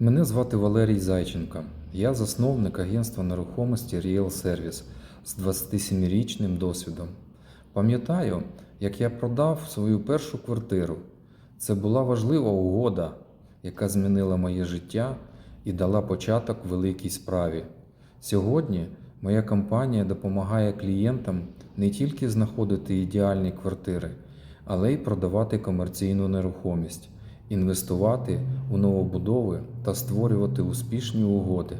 Мене звати Валерій Зайченко. Я засновник агентства нерухомості Real Service з 27-річним досвідом. Пам'ятаю, як я продав свою першу квартиру. Це була важлива угода, яка змінила моє життя і дала початок великій справі. Сьогодні моя компанія допомагає клієнтам не тільки знаходити ідеальні квартири, але й продавати комерційну нерухомість, інвестувати у новобудови та створювати успішні угоди.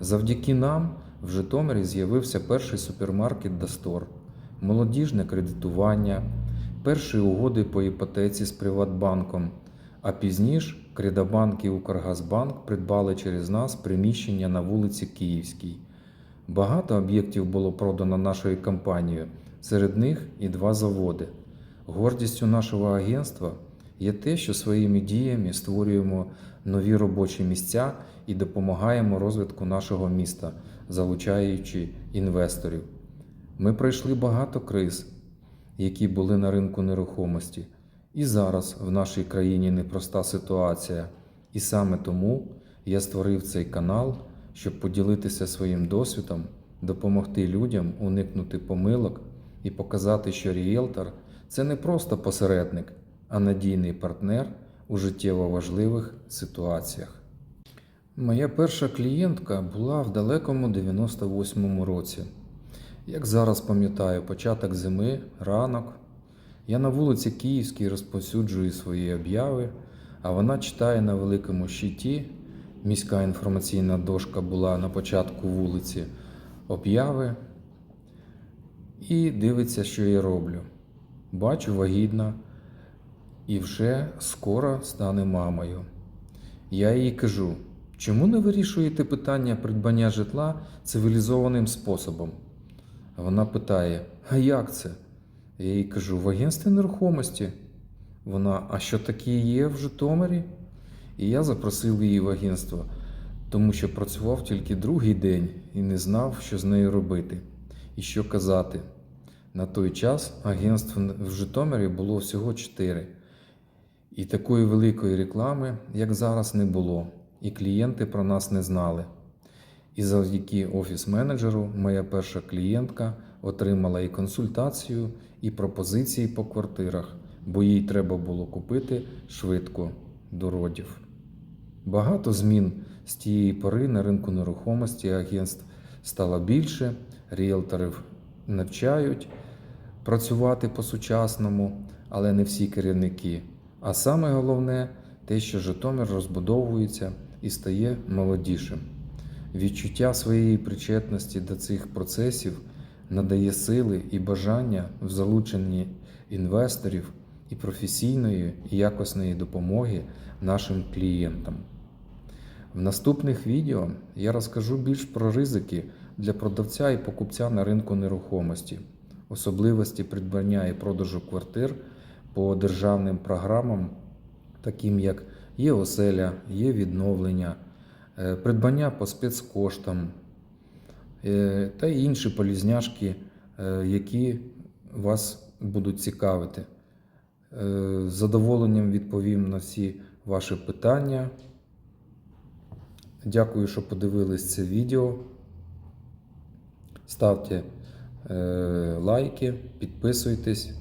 Завдяки нам в Житомирі з'явився перший супермаркет Дастор, молодіжне кредитування, перші угоди по іпотеці з Приватбанком, а пізніше Кредобанк і Укргазбанк придбали через нас приміщення на вулиці Київській. Багато об'єктів було продано нашою компанією, серед них і два заводи. Гордістю нашого агентства є те, що своїми діями створюємо нові робочі місця і допомагаємо розвитку нашого міста, залучаючи інвесторів. Ми пройшли багато криз, які були на ринку нерухомості. І зараз в нашій країні непроста ситуація. І саме тому я створив цей канал, щоб поділитися своїм досвідом, допомогти людям уникнути помилок і показати, що ріелтор це не просто посередник, а надійний партнер у життєво важливих ситуаціях. Моя перша клієнтка була в далекому 98-му році. Як зараз пам'ятаю, початок зими, ранок. Я на вулиці Київській розповсюджую свої обяви, а вона читає на великому щиті. Міська інформаційна дошка була на початку вулиці обяви і дивиться, що я роблю. Бачу вагітна і вже скоро стане мамою. Я їй кажу, чому не вирішуєте питання придбання житла цивілізованим способом? Вона питає: А як це? Я їй кажу, в агентстві нерухомості. Вона, а що такі є в Житомирі? І я запросив її в агентство, тому що працював тільки другий день і не знав, що з нею робити і що казати. На той час агентств в Житомирі було всього чотири. І такої великої реклами, як зараз, не було, і клієнти про нас не знали. І завдяки офіс-менеджеру моя перша клієнтка отримала і консультацію, і пропозиції по квартирах, бо їй треба було купити швидко до родів. Багато змін з тієї пори на ринку нерухомості агентств стало більше, ріелторів навчають працювати по-сучасному, але не всі керівники. А саме головне те, що Житомир розбудовується і стає молодішим. Відчуття своєї причетності до цих процесів надає сили і бажання в залученні інвесторів і професійної і якісної допомоги нашим клієнтам. В наступних відео я розкажу більш про ризики для продавця і покупця на ринку нерухомості, особливості придбання і продажу квартир по державним програмам, таким як є оселя, є відновлення, е, придбання по спецкоштам е, та інші полізняшки, е, які вас будуть цікавити. З задоволенням відповім на всі ваші питання. Дякую, що подивились це відео. Ставте лайки, підписуйтесь.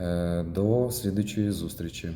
Е, До слідчої зустрічі.